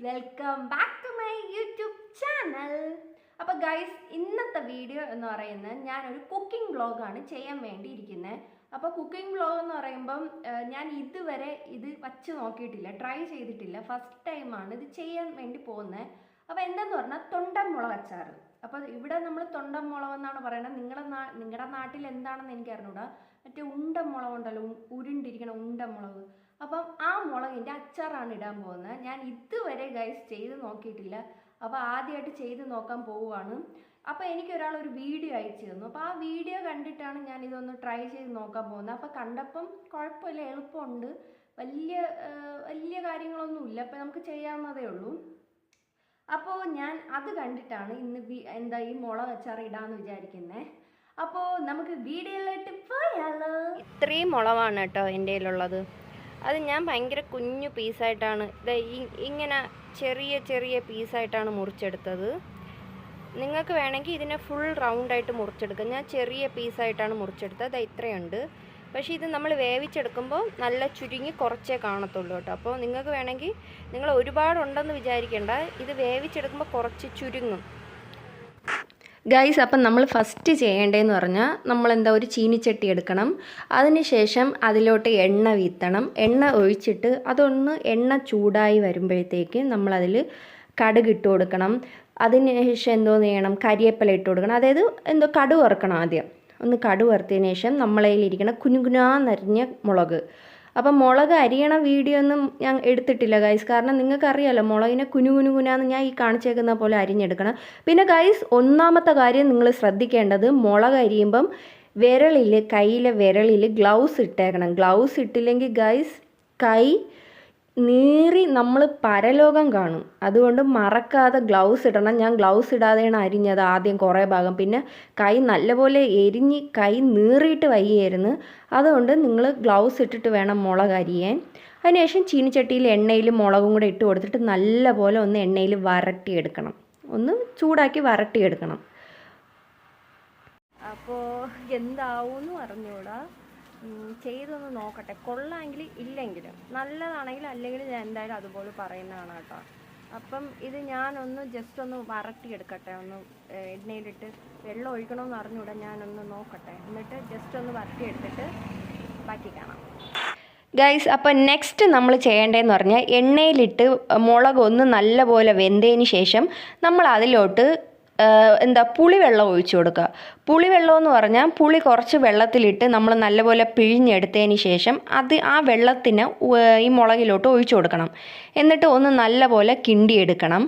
Welcome back to my YouTube channel അപ്പോൾ guys ഇന്നത്തെ video എന്ന് പറയുന്നത് ഞാൻ ഒരു കുക്കിംഗ് വ്ളോഗാണ് ചെയ്യാൻ വേണ്ടിയിരിക്കുന്നത് അപ്പോൾ കുക്കിംഗ് വ്ളോഗ് എന്ന് പറയുമ്പം ഞാൻ ഇതുവരെ ഇത് വച്ച് നോക്കിയിട്ടില്ല ട്രൈ ചെയ്തിട്ടില്ല. ഫസ്റ്റ് ടൈമാണ് ഇത് ചെയ്യാൻ വേണ്ടി പോകുന്നത് അപ്പോൾ എന്താന്ന് പറഞ്ഞാൽ തൊണ്ടൻ മുളക് അച്ചാറ് അപ്പോൾ ഇവിടെ നമ്മൾ തൊണ്ടൻ മുളക് എന്നാണ് പറയുന്നത് നിങ്ങളുടെ നാ നിങ്ങളുടെ നാട്ടിൽ എന്താണെന്ന് എനിക്ക് അറിഞ്ഞൂടാ മറ്റേ ഉണ്ടൻ മുളക് ഉണ്ടല്ലോ ഉരുണ്ടിരിക്കണ ഉണ്ട മുളക് അപ്പം ആ മുളകിന്റെ അച്ചാറാണ് ഇടാൻ പോകുന്നത്. ഞാൻ ഇതുവരെ ഗൈസ് ചെയ്ത് നോക്കിയിട്ടില്ല. അപ്പോൾ ആദ്യമായിട്ട് ചെയ്ത് നോക്കാൻ പോവുകയാണ്. അപ്പോൾ എനിക്ക് ഒരാൾ ഒരു വീഡിയോ അയച്ചു തന്നു. അപ്പോൾ ആ വീഡിയോ കണ്ടിട്ടാണ് ഞാൻ ഇതൊന്ന് ട്രൈ ചെയ്ത് നോക്കാൻ പോകുന്നത്. അപ്പോൾ കണ്ടപ്പം കുഴപ്പമില്ല എളുപ്പമുണ്ട്. വലിയ വലിയ കാര്യങ്ങളൊന്നുമില്ല അപ്പോൾ നമുക്ക് ചെയ്യാവുന്നതേ ഉള്ളൂ. അപ്പോൾ ഞാൻ അത് കണ്ടിട്ടാണ് ഇന്ന് എന്താ ഈ മുളക് അച്ചാർ ഇടാന്ന് വിചാരിക്കുന്നത് അപ്പോൾ നമുക്ക് വീഡിയോയിലോട്ട് പോയാലോ? ഇത്രയും മുളവാണ് കേട്ടോ എന്റെ കയ്യിലുള്ളത്. അത് ഞാൻ ഭയങ്കര കുഞ്ഞു പീസായിട്ടാണ്. ഇത് ഇങ്ങനെ ചെറിയ ചെറിയ പീസായിട്ടാണ് മുറിച്ചെടുത്തത്. നിങ്ങൾക്ക് വേണമെങ്കിൽ ഇതിനെ ഫുൾ റൗണ്ടായിട്ട് മുറിച്ചെടുക്കാം. ഞാൻ ചെറിയ പീസായിട്ടാണ് മുറിച്ചെടുത്തത്. അത് ഇത്രയുണ്ട്. പക്ഷേ ഇത് നമ്മൾ വേവിച്ചെടുക്കുമ്പോൾ നല്ല ചുരുങ്ങി കുറച്ചേ കാണത്തുള്ളൂ കേട്ടോ. അപ്പോൾ നിങ്ങൾക്ക് വേണമെങ്കിൽ നിങ്ങൾ ഒരുപാടുണ്ടെന്ന് വിചാരിക്കേണ്ട. ഇത് വേവിച്ചെടുക്കുമ്പോൾ കുറച്ച് ചുരുങ്ങും. ഗൈസ് അപ്പം നമ്മൾ ഫസ്റ്റ് ചെയ്യേണ്ടതെന്ന് പറഞ്ഞാൽ നമ്മൾ എന്താ ഒരു ചീനിച്ചട്ടി എടുക്കണം. അതിനുശേഷം അതിലോട്ട് എണ്ണ വീത്തണം. എണ്ണ ഒഴിച്ചിട്ട് അതൊന്ന് എണ്ണ ചൂടായി വരുമ്പോഴത്തേക്ക് നമ്മളതിൽ കടുക് ഇട്ട് കൊടുക്കണം. അതിനുശേഷം എന്തോ ചെയ്യണം? കരിയേപ്പില ഇട്ട് കൊടുക്കണം. അതായത് എന്തോ കടു വറുക്കണം ആദ്യം. ഒന്ന് കടു വറുത്തതിന് ശേഷം നമ്മളതിലിരിക്കണം കുനുകുനാന്നരിഞ്ഞ മുളക്. അപ്പം മുളക് അരിയണ വീഡിയോ ഒന്നും ഞാൻ എടുത്തിട്ടില്ല ഗൈസ് കാരണം നിങ്ങൾക്ക് അറിയാലോ മുളകിനെ കുനു കുനു കുനാന്ന് ഞാൻ ഈ കാണിച്ചേക്കുന്ന പോലെ അരിഞ്ഞെടുക്കണം. പിന്നെ ഗൈസ് ഒന്നാമത്തെ കാര്യം നിങ്ങൾ ശ്രദ്ധിക്കേണ്ടത് മുളക് അരിയുമ്പം വിരളിൽ കയ്യിലെ വിരളിൽ ഗ്ലൗസ് ഇട്ടേക്കണം. ഗ്ലൗസ് ഇട്ടില്ലെങ്കിൽ ഗൈസ് കൈ നീറി നമ്മൾ പരലോകം കാണും. അതുകൊണ്ട് മറക്കാതെ ഗ്ലൗസ് ഇടണം. ഞാൻ ഗ്ലൗസ് ഇടാതെയാണ് അരിഞ്ഞത് ആദ്യം കുറേ ഭാഗം. പിന്നെ കൈ നല്ലപോലെ എരിഞ്ഞ് കൈ നീറിയിട്ട് വയ്യായിരുന്നു അതുകൊണ്ട് നിങ്ങൾ ഗ്ലൗസ് ഇട്ടിട്ട് വേണം മുളക് അരിയാൻ. അതിനുശേഷം ചീനിച്ചട്ടിയിൽ എണ്ണയിൽ മുളകും കൂടെ ഇട്ട് കൊടുത്തിട്ട് നല്ലപോലെ ഒന്ന് എണ്ണയിൽ വരട്ടിയെടുക്കണം. ഒന്ന് ചൂടാക്കി വരട്ടിയെടുക്കണം. അപ്പോൾ എന്താവും അറിഞ്ഞൂടാ ചെയ്തൊന്ന് നോക്കട്ടെ. കൊള്ളാമെങ്കിൽ ഇല്ലെങ്കിലും. നല്ലതാണെങ്കിൽ അല്ലെങ്കിൽ ഞാൻ എന്തായാലും അതുപോലെ പറയുന്നതാണ് കേട്ടോ. അപ്പം ഇത് ഞാനൊന്ന് ജസ്റ്റ് ഒന്ന് വരട്ടിയെടുക്കട്ടെ. ഒന്ന് എണ്ണയിലിട്ട് വെള്ളം ഒഴിക്കണമെന്ന് ഞാൻ ഞാനൊന്ന് നോക്കട്ടെ. എന്നിട്ട് ജസ്റ്റ് ഒന്ന് വരട്ടിയെടുത്തിട്ട് ബാക്കി കാണാം. ഗൈസ് അപ്പം നെക്സ്റ്റ് നമ്മൾ ചെയ്യേണ്ടതെന്ന് പറഞ്ഞാൽ എണ്ണയിലിട്ട് മുളക് ഒന്ന് നല്ലപോലെ വെന്തതിന് ശേഷം നമ്മൾ അതിലോട്ട് എന്താ പുളിവെള്ളം ഒഴിച്ചു കൊടുക്കുക. പുളിവെള്ളം എന്ന് പറഞ്ഞാൽ പുളി കുറച്ച് വെള്ളത്തിലിട്ട് നമ്മൾ നല്ലപോലെ പിഴിഞ്ഞെടുത്തതിന് ശേഷം അത് ആ വെള്ളത്തിന് ഈ മുളകിലോട്ട് ഒഴിച്ചു കൊടുക്കണം. എന്നിട്ട് ഒന്ന് നല്ലപോലെ കിണ്ടിയെടുക്കണം.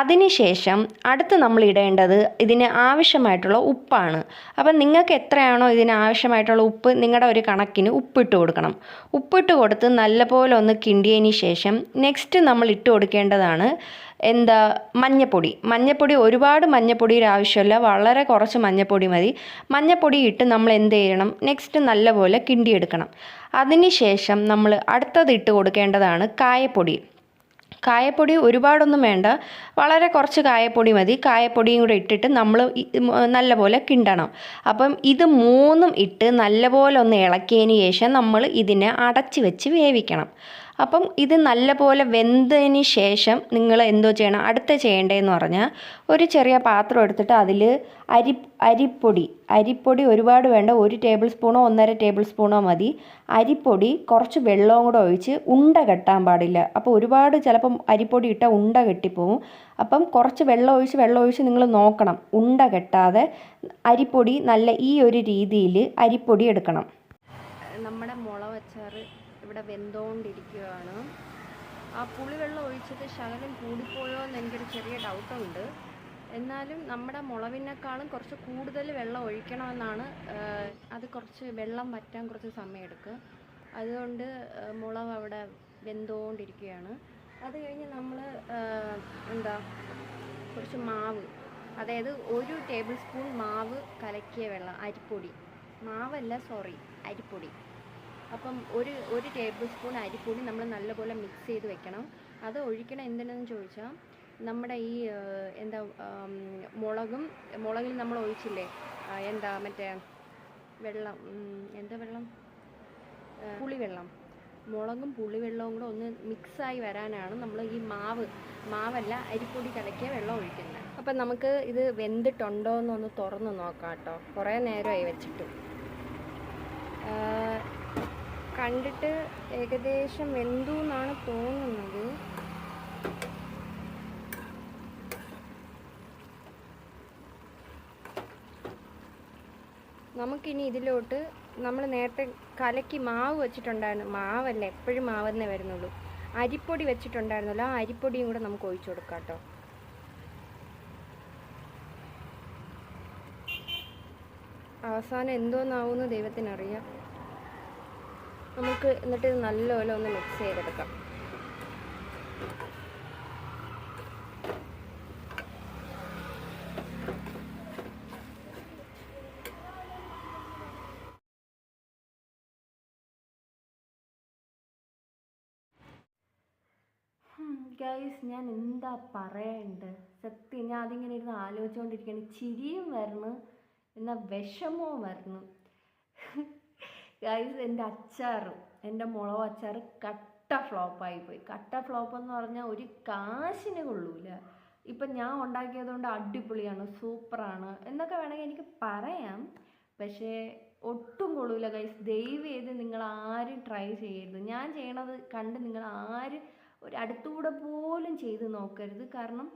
അതിനുശേഷം അടുത്ത് നമ്മൾ ഇടേണ്ടത് ഇതിന് ആവശ്യമായിട്ടുള്ള ഉപ്പാണ്. അപ്പം നിങ്ങൾക്ക് എത്രയാണോ ഇതിന് ആവശ്യമായിട്ടുള്ള ഉപ്പ് നിങ്ങളുടെ ഒരു കണക്കിന് ഉപ്പിട്ട് കൊടുക്കണം. ഉപ്പിട്ട് കൊടുത്ത് നല്ലപോലെ ഒന്ന് കിണ്ടിയതിന് ശേഷം നെക്സ്റ്റ് നമ്മൾ ഇട്ട് കൊടുക്കേണ്ടതാണ് എന്താ മഞ്ഞപ്പൊടി. മഞ്ഞപ്പൊടി ഒരുപാട് മഞ്ഞപ്പൊടിയുടെ ആവശ്യമില്ല. വളരെ കുറച്ച് മഞ്ഞപ്പൊടി മതി. മഞ്ഞപ്പൊടി ഇട്ട് നമ്മൾ എന്ത് ചെയ്യണം? നെക്സ്റ്റ് നല്ലപോലെ കിണ്ടിയെടുക്കണം. അതിനുശേഷം നമ്മൾ അടുത്തത് ഇട്ട് കൊടുക്കേണ്ടതാണ് കായപ്പൊടി. കായപ്പൊടി ഒരുപാടൊന്നും വേണ്ട. വളരെ കുറച്ച് കായപ്പൊടി മതി. കായപ്പൊടിയും കൂടെ ഇട്ടിട്ട് നമ്മൾ നല്ലപോലെ കിണ്ടണം. അപ്പം ഇത് മൂന്നും ഇട്ട് നല്ലപോലെ ഒന്ന് ഇളക്കിയതിന് ശേഷം നമ്മൾ ഇതിനെ അടച്ച് വെച്ച് വേവിക്കണം. അപ്പം ഇത് നല്ലപോലെ വെന്തതിന് ശേഷം നിങ്ങൾ എന്തോ ചെയ്യണം അടുത്ത ചെയ്യേണ്ടതെന്ന് പറഞ്ഞാൽ ഒരു ചെറിയ പാത്രം എടുത്തിട്ട് അതിൽ അരി അരിപ്പൊടി അരിപ്പൊടി ഒരുപാട് വേണ്ട ഒരു ടേബിൾ സ്പൂണോ ഒന്നര ടേബിൾ സ്പൂണോ മതി. അരിപ്പൊടി കുറച്ച് വെള്ളവും കൂടെ ഒഴിച്ച് ഉണ്ട കെട്ടാൻ പാടില്ല. അപ്പോൾ ഒരുപാട് ചിലപ്പം അരിപ്പൊടി ഇട്ടാൽ ഉണ്ട കെട്ടിപ്പോവും. അപ്പം കുറച്ച് വെള്ളം ഒഴിച്ച് വെള്ളം ഒഴിച്ച് നിങ്ങൾ നോക്കണം ഉണ്ട കെട്ടാതെ അരിപ്പൊടി നല്ല ഈ ഒരു രീതിയിൽ അരിപ്പൊടി എടുക്കണം. നമ്മുടെ മുളവച്ചാറ് ഇവിടെ വെന്തോണ്ടിരിക്കുകയാണ് ആ പുളിവെള്ളം ഒഴിച്ചത് ശകലം കൂടിപ്പോയോ എന്ന് എനിക്കൊരു ചെറിയ ഡൗട്ടുണ്ട്. എന്നാലും നമ്മുടെ മുളകിനേക്കാളും കുറച്ച് കൂടുതൽ വെള്ളം ഒഴിക്കണമെന്നാണ് അത് കുറച്ച് വെള്ളം വറ്റാൻ കുറച്ച് സമയമെടുക്കും. അതുകൊണ്ട് മുളവ് അവിടെ വെന്തോണ്ടിരിക്കുകയാണ്. അത് കഴിഞ്ഞ് നമ്മൾ എന്താ കുറച്ച് മാവ് അതായത് ഒരു ടേബിൾ സ്പൂൺ മാവ് കലക്കിയ വെള്ളം അരിപ്പൊടി. മാവല്ല സോറി അരിപ്പൊടി. അപ്പം ഒരു ഒരു ടേബിൾ സ്പൂൺ അരിപ്പൊടി നമ്മൾ നല്ലപോലെ മിക്സ് ചെയ്ത് വെക്കണം. അത് ഒഴിക്കണം എന്തിനെന്ന് ചോദിച്ചാൽ നമ്മുടെ ഈ എന്താ മുളകും മുളകിൽ നമ്മൾ ഒഴിച്ചില്ലേ എന്താ മറ്റേ വെള്ളം എന്താ വെള്ളം? പുളിവെള്ളം. മുളകും പുളിവെള്ളവും കൂടെ ഒന്ന് മിക്സായി വരാനാണ് നമ്മൾ ഈ മാവ് മാവല്ല അരിപ്പൊടി കലക്കിയ വെള്ളം ഒഴിക്കുന്നത് അപ്പം നമുക്ക് ഇത് വെന്തിട്ടുണ്ടോ എന്നൊന്ന് തുറന്ന് നോക്കാം കേട്ടോ കുറേ നേരമായി വെച്ചിട്ട്. കണ്ടിട്ട് ഏകദേശം വെന്തു എന്നാണ് തോന്നുന്നത്? നമുക്കിനി ഇതിലോട്ട് നമ്മൾ നേരത്തെ കലക്കി മാവ് വെച്ചിട്ടുണ്ടായിരുന്നു. മാവല്ല? എപ്പോഴും മാവെന്നേ വരുന്നുള്ളൂ. അരിപ്പൊടി വെച്ചിട്ടുണ്ടായിരുന്നല്ലോ. ആ അരിപ്പൊടിയും കൂടെ നമുക്ക് ഒഴിച്ചു കൊടുക്കാം കേട്ടോ. അവസാനം എന്തോന്നാവുമെന്ന് ദൈവത്തിനറിയാം. നമുക്ക് എന്നിട്ട് ഇത് നല്ലപോലെ ഒന്ന് മിക്സ് ചെയ്തെടുക്കാം. ഗൈസ് ഞാൻ എന്താ പറയണ്ട്? സത്യം ഞാൻ അതിങ്ങനെ ഇരുന്ന് ആലോചിച്ചുകൊണ്ടിരിക്കുകയാണ് ചിരിയും വരണം എന്നാൽ വിഷമവും വരണം. ഗൈസ് എന്റെ അച്ചാറും എന്റെ മുളക് അച്ചാറ് കട്ട ഫ്ലോപ്പായി പോയി. കട്ട ഫ്ലോപ്പ് എന്ന് പറഞ്ഞാൽ ഒരു കാശിന് കൊള്ളൂല. ഇപ്പം ഞാൻ ഉണ്ടാക്കിയതുകൊണ്ട് അടിപൊളിയാണ് സൂപ്പറാണ് എന്നൊക്കെ വേണമെങ്കിൽ എനിക്ക് പറയാം. പക്ഷേ ഒട്ടും കൊള്ളൂല ഗൈസ് ദയവ് ചെയ്ത് നിങ്ങൾ ആരും ട്രൈ ചെയ്യരുത്. ഞാൻ ചെയ്യണത് കണ്ട് നിങ്ങൾ ആരും ഒരു അടുത്തുകൂടെ പോലും ചെയ്ത് നോക്കരുത്. കാരണം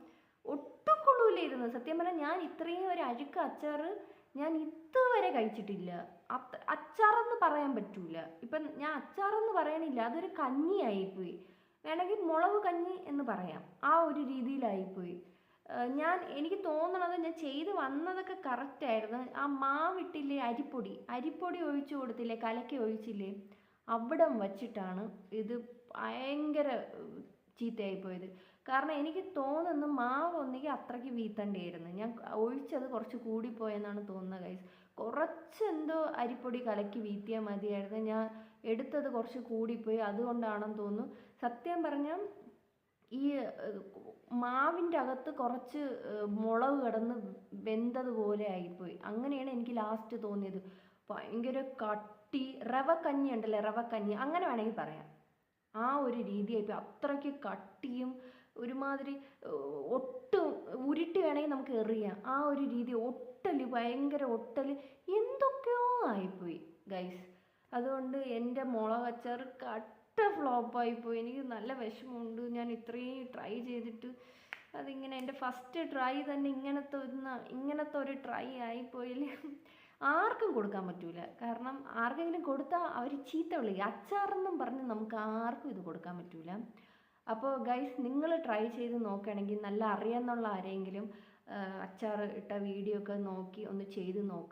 ഒട്ടും കൊള്ളൂലായിരുന്നു സത്യം പറഞ്ഞാൽ ഞാൻ ഇത്രയും ഒരു അഴുക്ക് അച്ചാറ് ഞാൻ ഇതുവരെ കഴിച്ചിട്ടില്ല. അച്ചാറെന്ന് പറയാൻ പറ്റൂല. ഇപ്പം ഞാൻ അച്ചാറെന്ന് പറയണില്ല. അതൊരു കഞ്ഞിയായിപ്പോയി. വേണമെങ്കിൽ മുളക് കഞ്ഞി എന്ന് പറയാം. ആ ഒരു രീതിയിലായിപ്പോയി. ഞാൻ എനിക്ക് തോന്നണത് ഞാൻ ചെയ്ത് വന്നതൊക്കെ കറക്റ്റായിരുന്നു ആ മാവിട്ടില്ലേ അരിപ്പൊടി? അരിപ്പൊടി ഒഴിച്ചു കൊടുത്തില്ലേ? കലക്കി ഒഴിച്ചില്ലേ? അവിടം വച്ചിട്ടാണ് ഇത് ഭയങ്കര ചീത്തയായിപ്പോയത്. പോയത് കാരണം എനിക്ക് തോന്നുന്നു മാവ് ഒന്നുകിൽ അത്രയ്ക്ക് വീത്തണ്ടായിരുന്നു. ഞാൻ ഒഴിച്ചത് കുറച്ച് കൂടിപ്പോയെന്നാണ് തോന്നുന്നത് കൈസ് കുറച്ച് എന്തോ അരിപ്പൊടി കലക്കി വീത്തിയാൽ മതിയായിരുന്നു. ഞാൻ എടുത്തത് കുറച്ച് കൂടിപ്പോയി. അതുകൊണ്ടാണെന്ന് തോന്നുന്നു. സത്യം പറഞ്ഞാൽ ഈ മാവിന്റെ അകത്ത് കുറച്ച് മുളക് കിടന്ന് വെന്തതുപോലെ ആയിപ്പോയി. അങ്ങനെയാണ് എനിക്ക് ലാസ്റ്റ് തോന്നിയത്. ഭയങ്കര കട്ടി റവ കഞ്ഞി ഉണ്ടല്ലേ റവ കഞ്ഞി അങ്ങനെ വേണമെങ്കിൽ പറയാം. ആ ഒരു രീതിയായിപ്പോയി. അത്രയ്ക്ക് കട്ടിയും ഒരുമാതിരി ഒട്ടും ഉരുട്ടി വേണമെങ്കിൽ നമുക്ക് എറിയാം. ആ ഒരു രീതി ഒട്ടൽ ഭയങ്കര ഒട്ടൽ എന്തൊക്കെയോ ആയിപ്പോയി ഗൈസ് അതുകൊണ്ട് എന്റെ മുളക് അച്ചാർ കട്ട ഫ്ലോപ്പായിപ്പോയി എനിക്ക് നല്ല വിഷമമുണ്ട്. ഞാൻ ഇത്രയും ട്രൈ ചെയ്തിട്ട് അതിങ്ങനെ എന്റെ ഫസ്റ്റ് ട്രൈ തന്നെ ഇങ്ങനത്തെ ഒന്ന് ഇങ്ങനത്തെ ഒരു ട്രൈ ആയിപ്പോയിൽ ആർക്കും കൊടുക്കാൻ പറ്റൂല. കാരണം ആർക്കെങ്കിലും കൊടുത്താൽ അവർ ചീത്ത വിളിക്കും. അച്ചാറെന്നും പറഞ്ഞ് നമുക്ക് ആർക്കും ഇത് കൊടുക്കാൻ പറ്റൂല. അപ്പോൾ ഗൈസ് നിങ്ങൾ ട്രൈ ചെയ്ത് നോക്കുകയാണെങ്കിൽ നല്ല അറിയാമെന്നുള്ള ആരെങ്കിലും അച്ചാർ ഇട്ട വീഡിയോ ഒക്കെ നോക്കി ഒന്ന് ചെയ്ത് നോക്കുക